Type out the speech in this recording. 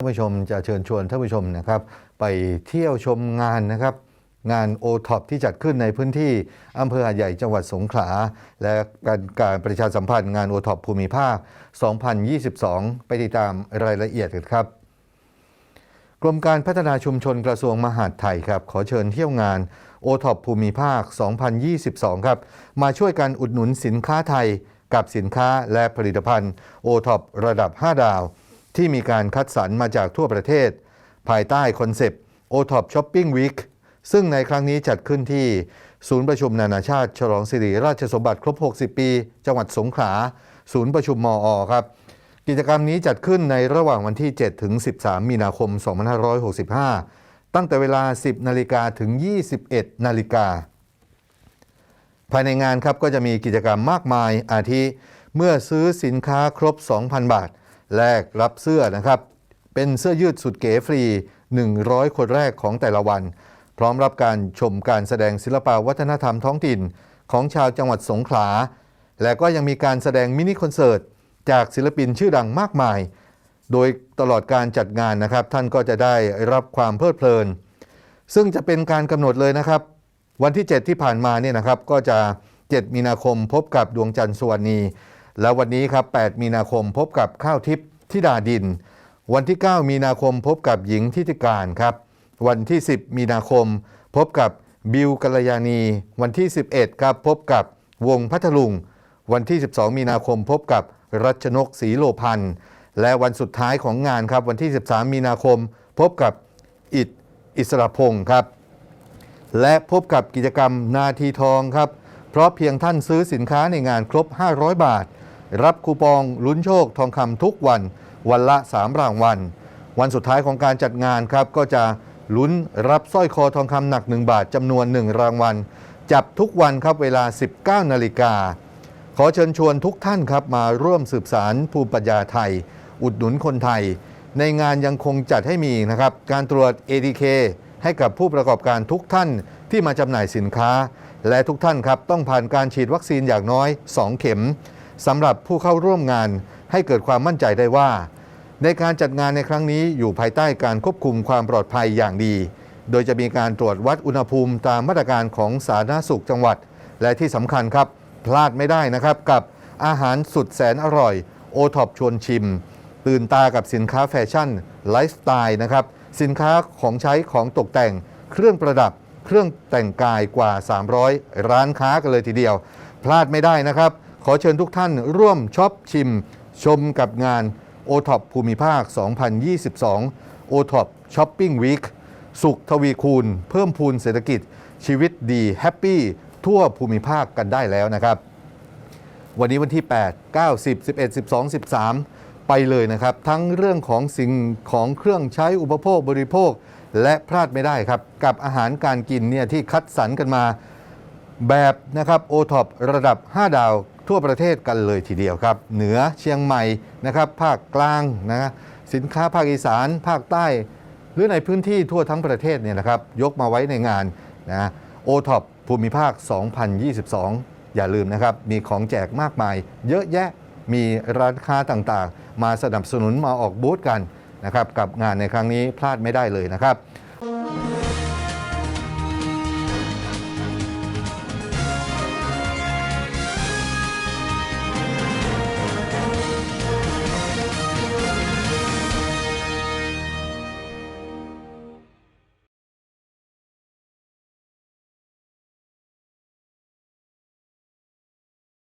ท่านผู้ชมจะเชิญชวนท่านผู้ชมนะครับไปเที่ยวชมงานนะครับงานโอท็อปที่จัดขึ้นในพื้นที่อำเภอหาดใหญ่จังหวัดสงขลา และการการประชาสัมพันธ์งานโอท็อปภูมิภาค 2022 ไปติดตามรายละเอียดกันครับ กรมการพัฒนาชุมชนกระทรวงมหาดไทยครับ ขอเชิญเที่ยวงานโอท็อปภูมิภาค 2022 ครับ มาช่วยกันอุดหนุนสินค้าไทยกับสินค้าและผลิตภัณฑ์โอท็อประดับ 5 ดาว ที่มีการคัดสรรมาจากทั่วประเทศ ภายใต้คอนเซปต์ o t o p Shopping Week ซึ่งในครั้งนี้จัดขึ้นที่ศูนย์ประชุมนานาชาติ ฉลองสิริราชสมบัติครบ 60 ปี จังหวัดสงขลา ศูนย์ประชุมมออครับ กิจกรรมนี้จัดขึ้นในระหว่างวันที่ 7 ถึง 13 มีนาคม 2565 ตั้งแต่เวลา 10 นาฬิกาถึง 21 นาฬิกา ภายในงานครับก็จะมีกิจกรรมมากมายอาทิ เมื่อซื้อสินค้าครบ 2,000 บาท แลกรับเสื้อนะครับ เป็นเสื้อยืดสุดเก๋ฟรี 100 คนแรกของแต่ละวัน พร้อมรับการชมการแสดงศิลปวัฒนธรรมท้องถิ่นของชาวจังหวัดสงขลา และก็ยังมีการแสดงมินิคอนเสิร์ตจากศิลปินชื่อดังมากมาย โดยตลอดการจัดงานนะครับ ท่านก็จะได้รับความเพลิดเพลิน ซึ่งจะเป็นการกำหนดเลยนะครับ วันที่ 7 ที่ผ่านมาเนี่ยนะครับก็จะ 7 มีนาคมพบกับดวงจันทร์สวรรณี แล้ววันนี้ครับ 8 มีนาคมพบกับข้าวทิพย์ธิดาดิน วันที่ 9 มีนาคมพบกับหญิงทิติการครับ วันที่ 10 มีนาคม พบกับบิวกัลยาณี วันที่ 11 ครับพบกับวงพัทลุง วันที่ 12 มีนาคมพบกับรัชนกศรีโลพันธ์และวันสุดท้ายของงานครับ วันที่ 13 มีนาคม พบกับอิดอิสระพงศ์ครับ และพบกับกิจกรรมนาทีทองครับ เพราะเพียงท่านซื้อสินค้าในงานครบ 500 บาท รับคูปองลุ้นโชคทองคำทุกวัน วันละ 3 รางวัล วันสุดท้ายของการจัดงานครับ ก็จะลุ้นรับสร้อยคอทองคำหนัก 1 บาทจำนวน 1 รางวัล จับทุกวันครับเวลา 19 นาฬิกา ขอเชิญชวนทุกท่านครับมาร่วมสืบสารภูมิปัญญาไทย อุดหนุนคนไทย ในงานยังคงจัดให้มีนะครับการตรวจ ATK ให้กับผู้ประกอบการทุกท่านที่มาจำหน่ายสินค้า และทุกท่านครับต้องผ่านการฉีดวัคซีนอย่างน้อย 2 เข็ม สำหรับผู้เข้าร่วมงานให้เกิดความมั่นใจได้ว่า ในการจัดงานในครั้งนี้อยู่ภายใต้การควบคุมความปลอดภัยอย่างดี โดยจะมีการตรวจวัดอุณหภูมิตามมาตรการของสาธารณสุขจังหวัด และที่สำคัญครับ พลาดไม่ได้นะครับกับอาหารสุดแสนอร่อย โอท็อปชวนชิม ตื่นตากับสินค้าแฟชั่นไลฟ์สไตล์นะครับสินค้าของใช้ของตกแต่ง เครื่องประดับ เครื่องแต่งกายกว่า 300 ร้านค้ากันเลยทีเดียว พลาดไม่ได้นะครับ ขอเชิญทุกท่านร่วมช็อปชิม ชมกับงาน o t o p ภูมิภาค 2022 o t o p Shopping Week สุขทวีคูณ เพิ่มพูนเศรษฐกิจ ชีวิตดีแฮปปี้ทั่วภูมิภาคกันได้แล้วนะครับ วันนี้วันที่ 8 9 10 11 12 13 ไปเลยนะครับ ทั้งเรื่องของสิ่งของเครื่องใช้อุปโภคบริโภค และพลาดไม่ได้ครับ กับอาหารการกินเนี่ยที่คัดสรรกันมาแบบนะครับโอท็อประดับ 5 ดาว ทั่วประเทศกันเลยทีเดียวครับ เหนือเชียงใหม่นะครับภาคกลางนะสินค้าภาคอีสาน ภาคใต้ หรือในพื้นที่ทั่วทั้งประเทศเนี่ยนะครับยกมาไว้ในงานนะโอท็อปภูมิภาค 2022 อย่าลืมนะครับ มีของแจกมากมาย เยอะแยะมีร้านค้าต่างๆ มาสนับสนุนมาออกบูธกันนะครับกับงานในครั้งนี้พลาดไม่ได้เลยนะครับ